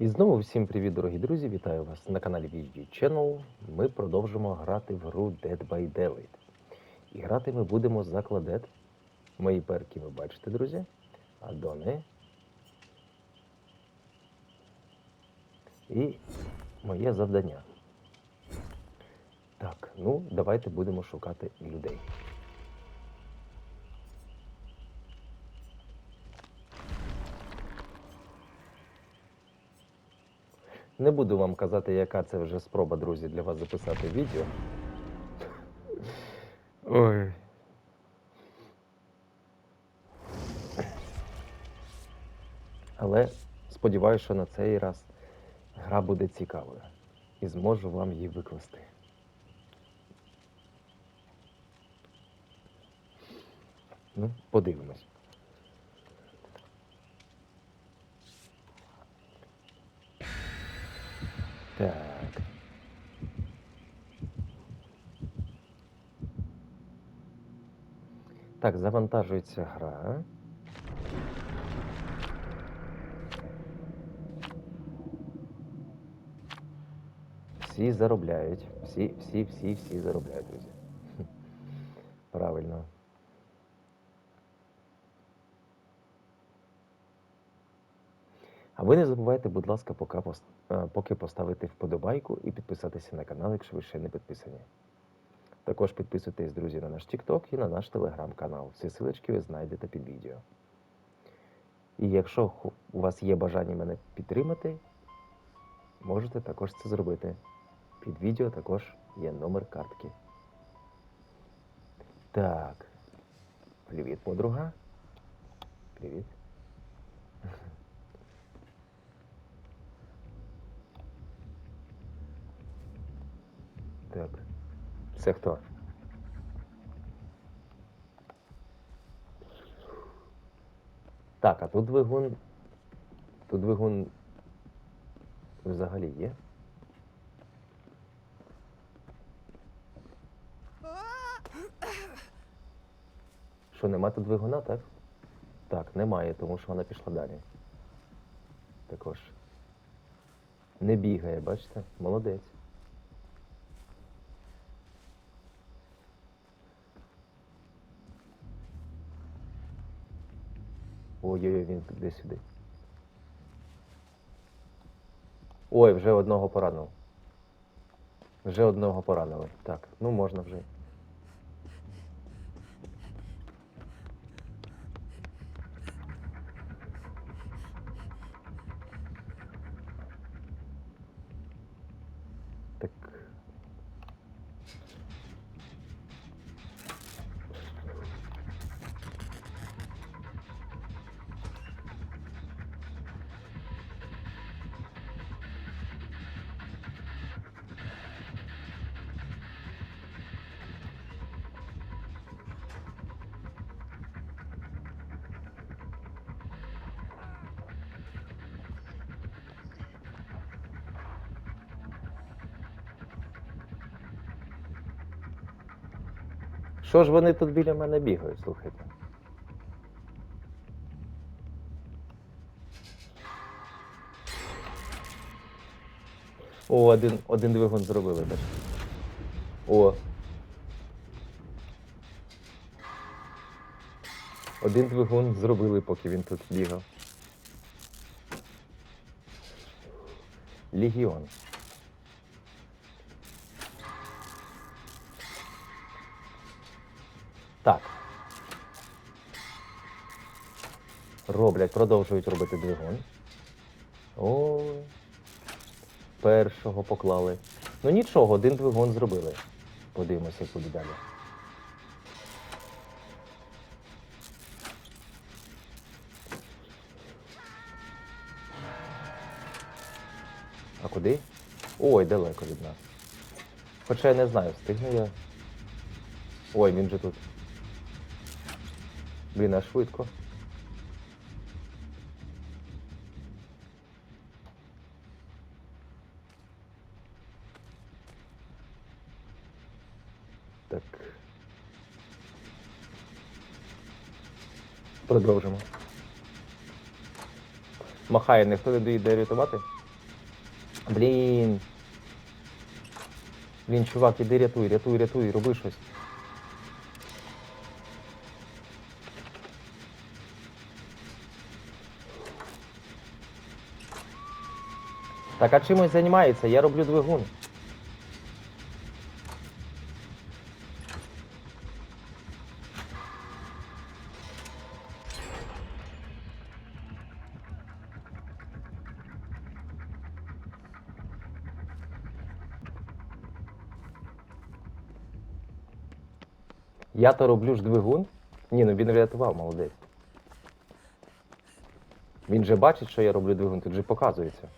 І знову всім привіт, дорогі друзі! Вітаю вас на каналі VG Channel. Ми продовжимо грати в гру Dead by Daylight. І грати ми будемо за кладет. Мої перки ви бачите, друзі. Адони. І моє завдання. Так, ну давайте будемо шукати людей. Не буду вам казати, яка це вже спроба, друзі, для вас записати відео. Ой. Але сподіваюся, що на цей раз гра буде цікавою і зможу вам її викласти. Ну, подивимось. Так. Так, завантажується гра. Всі заробляють. Всі, всі, всі, всі заробляють, друзі. Правильно. А ви не забувайте, будь ласка, е, поки поставити вподобайку і підписатися на канал, якщо ви ще не підписані. Також підписуйтесь, друзі, на наш TikTok і на наш телеграм-канал. Всі силочки ви знайдете під відео. І якщо у вас є бажання мене підтримати, можете також це зробити. Під відео також є номер картки. Так. Привіт, подруга. Привіт. Так. Це хто? Так, а тут двигун. Тут двигун взагалі є. Що, нема тут двигуна, так? Так, немає, тому що вона пішла далі. Також. Не бігає, бачите? Молодець. Ой-ой-ой, він піде сюди. Ой, вже одного поранив. Вже одного поранили. Так, ну можна вже. Що ж вони тут біля мене бігають, слухайте? О, один, один двигун зробили теж. О. Один двигун зробили, поки він тут бігав. Легіон. Так. Роблять, продовжують робити двигун. Ой. Першого поклали. Ну нічого, один двигун зробили. Подивимося, як буде далі. А куди? Ой, далеко від нас. Хоча я не знаю, встигну я. Ой, він же тут. Блін, а швидко. Так. Продовжимо. Махає, ніхто не доїде рятувати? Блін. Блін, чувак, іди рятуй, рятуй, рятуй, роби щось. Так, а чимось займається? Я роблю двигун. Я то роблю ж двигун. Ні, ну він врятував, молодець. Він же бачить, що я роблю двигун, тут же показується.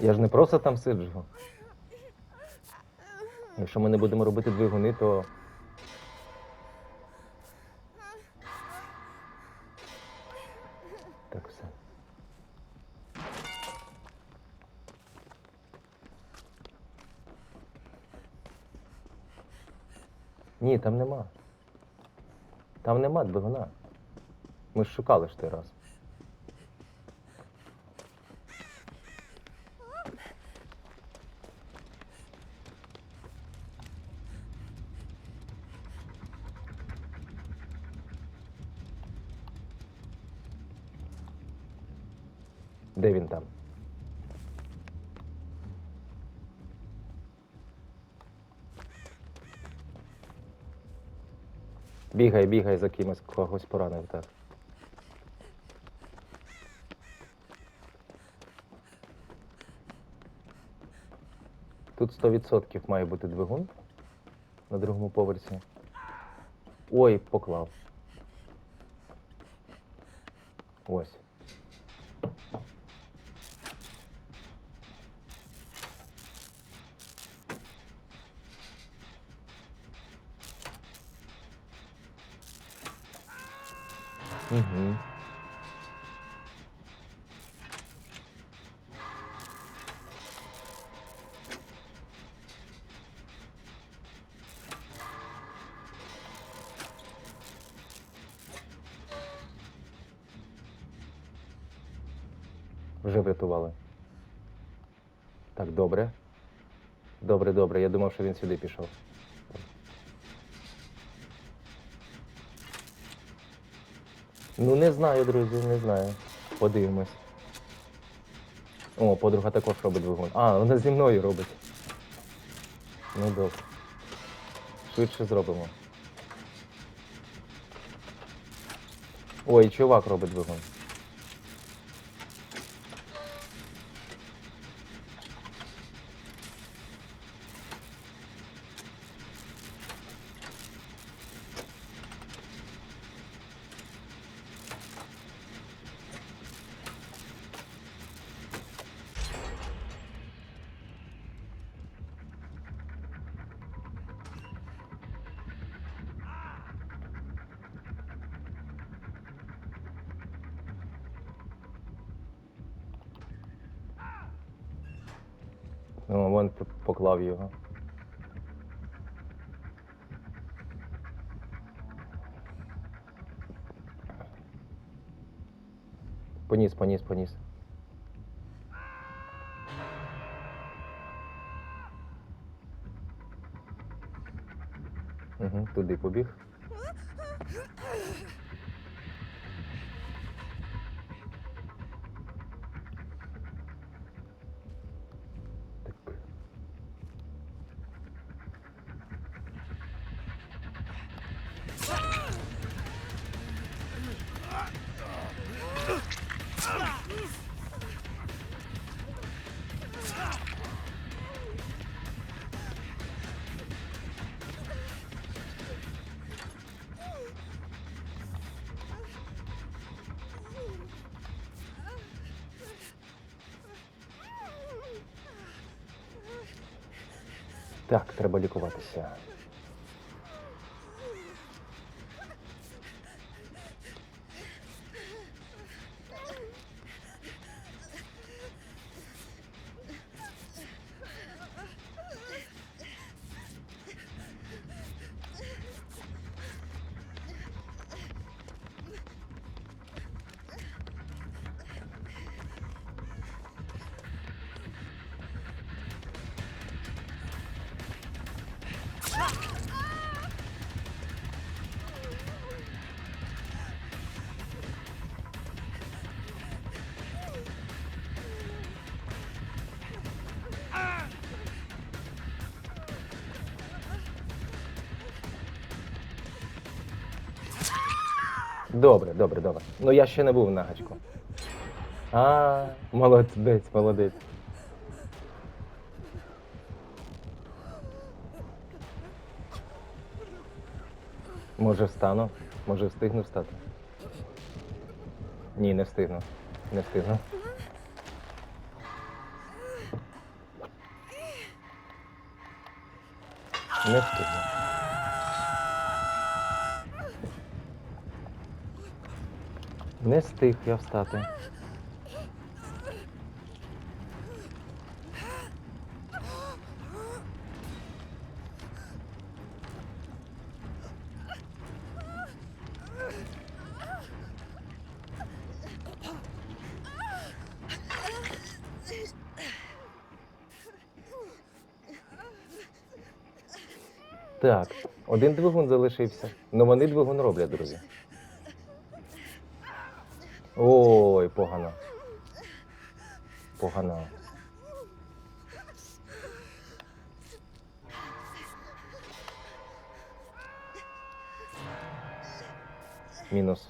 Я ж не просто там сиджу. Якщо ми не будемо робити двигуни, то. Так, все. Ні, там нема. Там нема двигуна. Ми ж шукали ж той раз. Де він там? Бігай, бігай за кимось, когось поранив, так. Тут 100% має бути двигун на другому поверсі. Ой, поклав. Ось. Угу. Вже врятували. Так, добре. Добре, добре. Я думав, що він сюди пішов. Ну, не знаю, друзі, не знаю. Подивимось. О, подруга також робить двигун. А, вона зі мною робить. Ну добре. Швидше зробимо. Ой, чувак робить двигун. П- поклав його. Поніс, поніс, поніс. Угу, туди побіг. Так, треба лікуватися. Добре, добре, добре. Ну я ще не був на гачку. А, молодець, молодець. Може встану? Може встигну встати? Ні, не встигну. Не встигну. Не встигну. Не встиг я встати. Так, один двигун залишився. Ну вони двигун роблять, друзі. Мінус.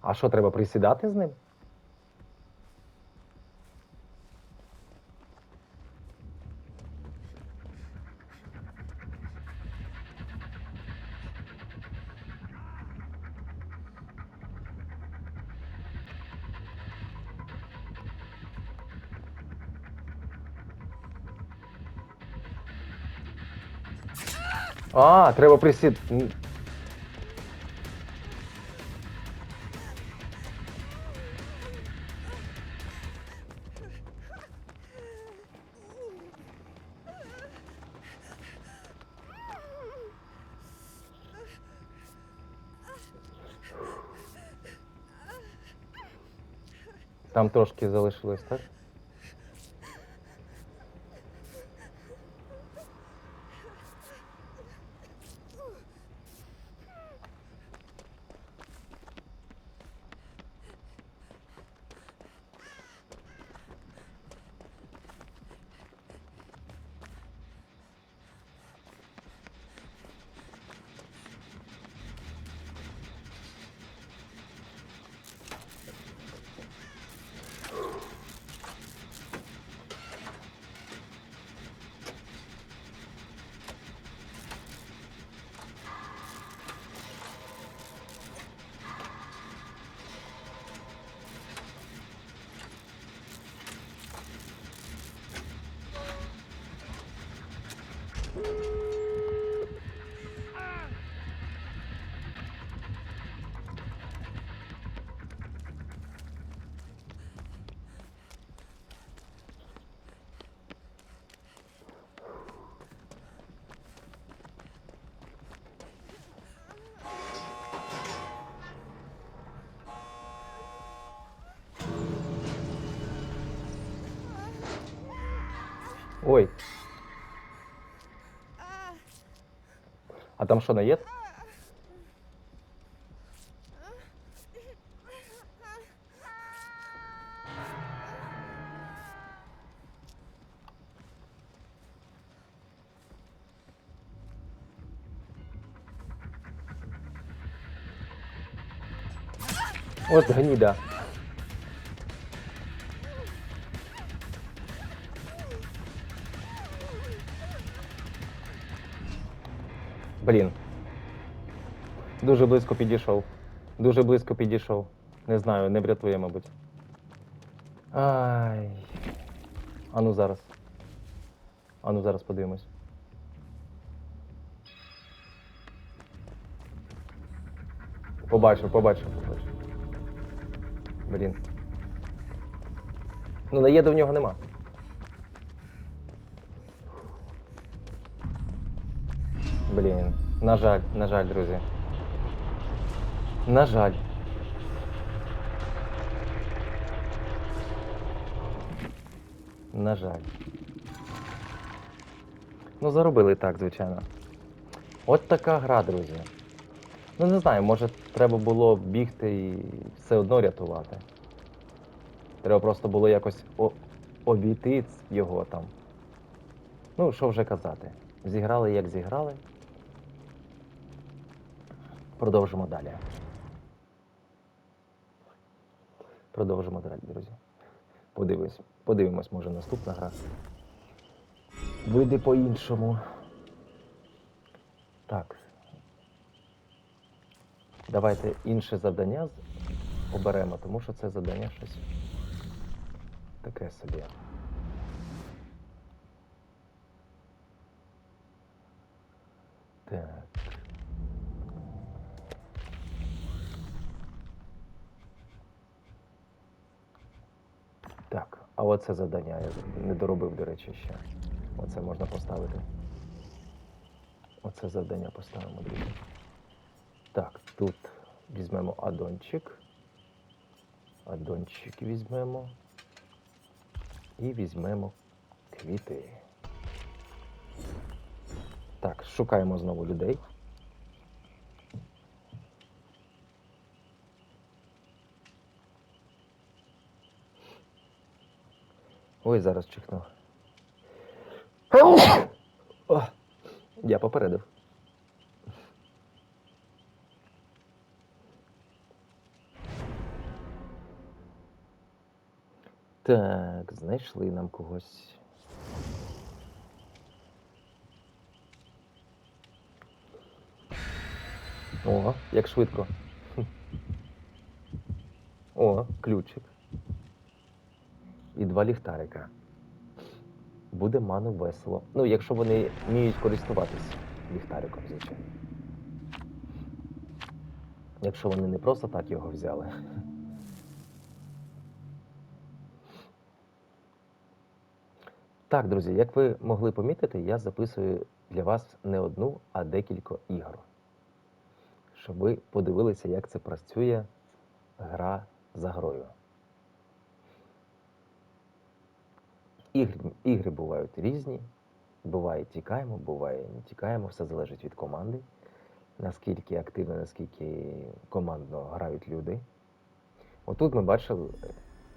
А що, треба присідати з ним? А, треба присід. Там трошки залишилось, так? Ой. А там що, наєд? От гніда. Блін. Дуже близько підійшов. Дуже близько підійшов. Не знаю, не врятує, мабуть. Ай. Ану зараз. Ану зараз подивимось. Побачив, побачив, побачив. Блін. Ну, наєду в нього нема. Блін. На жаль, на жаль, друзі. На жаль. На жаль. Ну, заробили так, звичайно. От така гра, друзі. Ну не знаю, може треба було бігти і все одно рятувати. Треба просто було якось обійти його там. Ну, що вже казати. Зіграли як зіграли. Продовжимо далі. Продовжимо далі, друзі. Подивимось, подивимось, може наступна гра. Вийде по-іншому. Так. Давайте інше завдання оберемо, тому що це завдання щось таке собі. Так. Так, а оце завдання я не доробив, до речі, ще. Оце можна поставити. Оце завдання поставимо, друзі. Так, тут візьмемо адончик. Адончик візьмемо. І візьмемо квіти. Так, шукаємо знову людей. Ой, зараз чихнув. О, я попередив. Так, знайшли нам когось. О, як швидко. О, ключик. І два ліхтарика. Буде ману весело. Ну, якщо вони вміють користуватись ліхтариком, звичайно. Якщо вони не просто так його взяли. Так, друзі, як ви могли помітити, я записую для вас не одну, а декілька ігор. Щоб ви подивилися, як це працює гра за грою. Ігри, ігри бувають різні. Буває тікаємо, буває не тікаємо, все залежить від команди. Наскільки активно, наскільки командно грають люди. Отут ми бачили,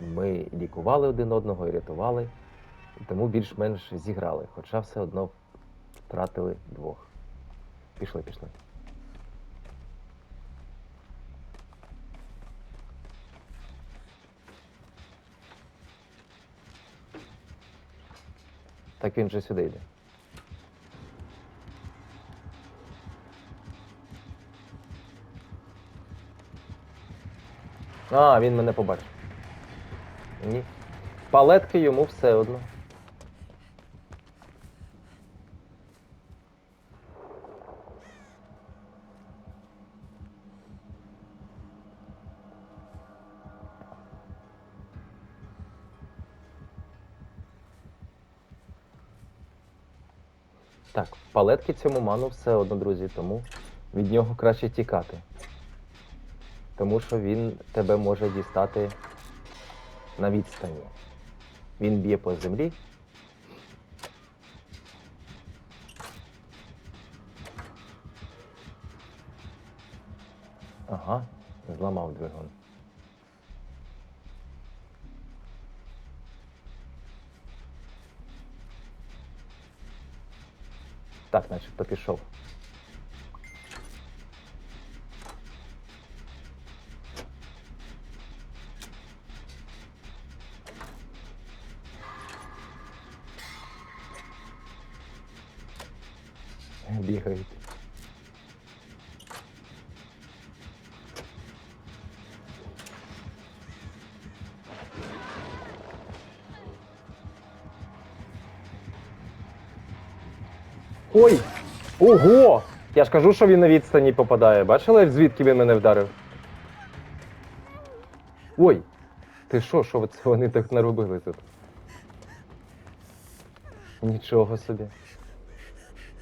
ми лікували один одного і рятували, тому більш-менш зіграли, хоча все одно втратили двох. Пішли, пішли. Так він же сюди йде. А, він мене побачив. Ні. Палетки йому все одно. Палетки цьому ману все одно, друзі, тому від нього краще тікати. Тому що він тебе може дістати на відстані. Він б'є по землі. Ага, зламав двигун. Так, начебто пішов. Ого! Я ж кажу, що він на відстані попадає. Бачили, звідки він мене вдарив? Ой! Ти що, що це вони так наробили тут? Нічого собі.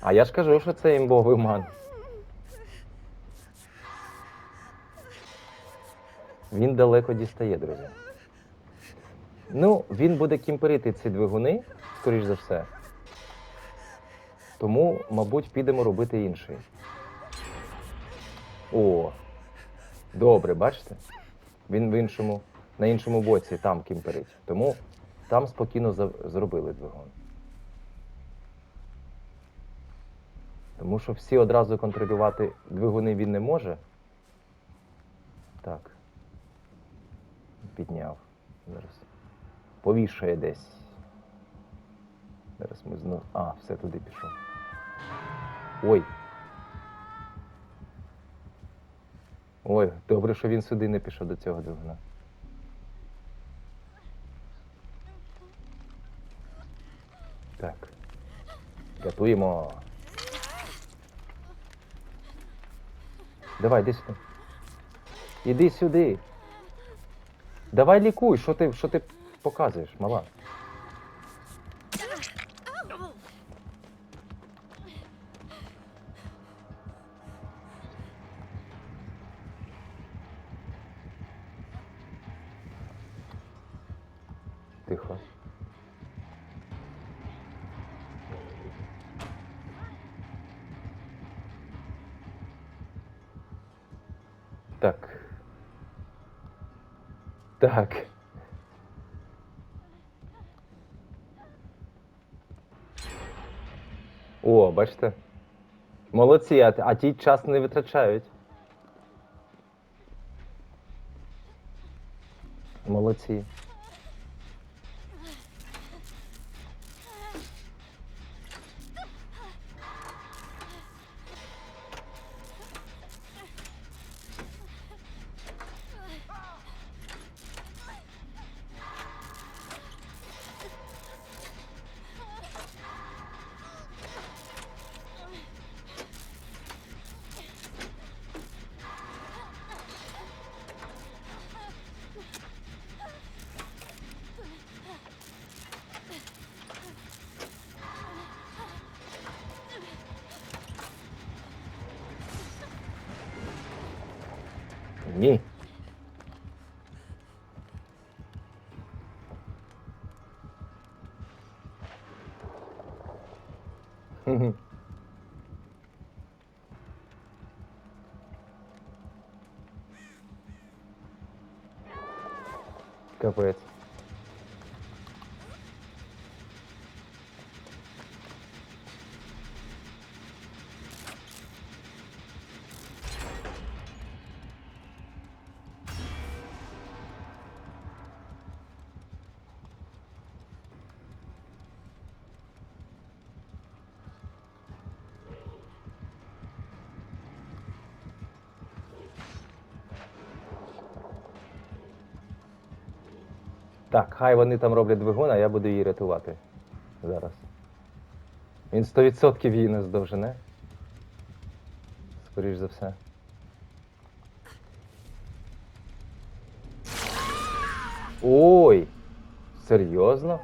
А я ж кажу, що це імбовий ман. Він далеко дістає, друзі. Ну, він буде кімперити ці двигуни, скоріш за все. Тому, мабуть, підемо робити інший. О. Добре, бачите? Він в іншому, на іншому боці там кімперить. Тому там спокійно зробили двигун. Тому що всі одразу контролювати двигуни він не може. Так. Підняв. Зараз. Повішає десь. Зараз ми знову. А, все туди пішов. Ой. Ой, добре, що він сюди не пішов до цього двигуна. Так. Готуємо. Давай, іди сюди. Іди сюди. Давай лікуй, що ти, що ти показуєш, мала? Так. Так. О, бачите? Молодці, а, а ті час не витрачають. Молодці. Ні. Капець. Так, хай вони там роблять двигун, а я буду її рятувати. Зараз. Він 100% її не здовжене. Скоріш за все. Ой! Серйозно?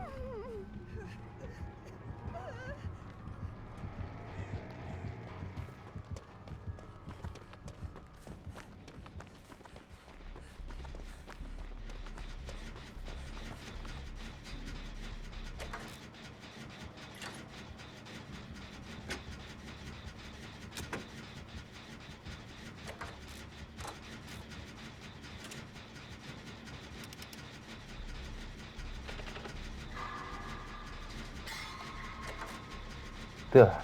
Так.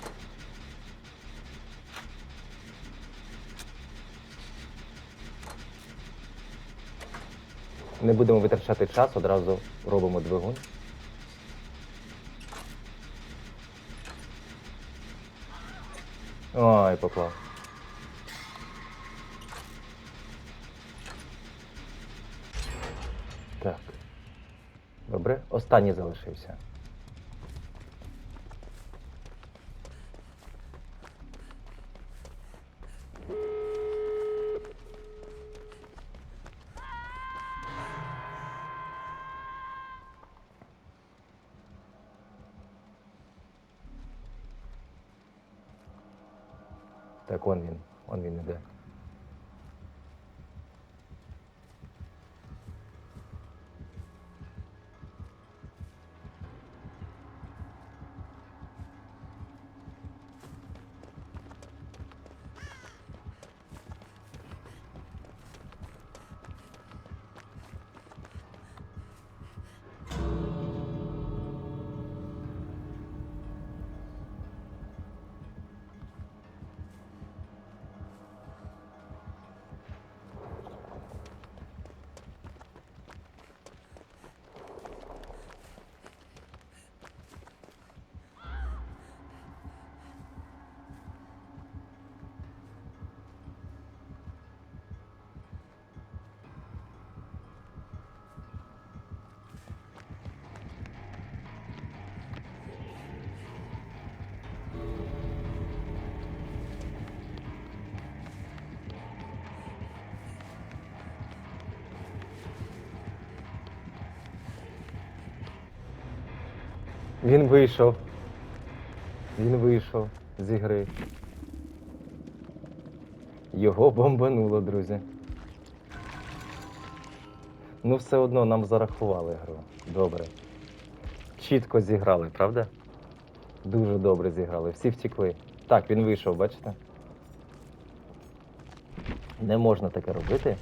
Не будемо витрачати час, одразу робимо двигун. Ой, поклав. Так. Добре, останній залишився. Так, он він, он він іде. Він вийшов. Він вийшов з ігри. Його бомбануло, друзі. Ну, все одно нам зарахували гру. Добре. Чітко зіграли, правда? Дуже добре зіграли. Всі втекли. Так, він вийшов, бачите? Не можна таке робити.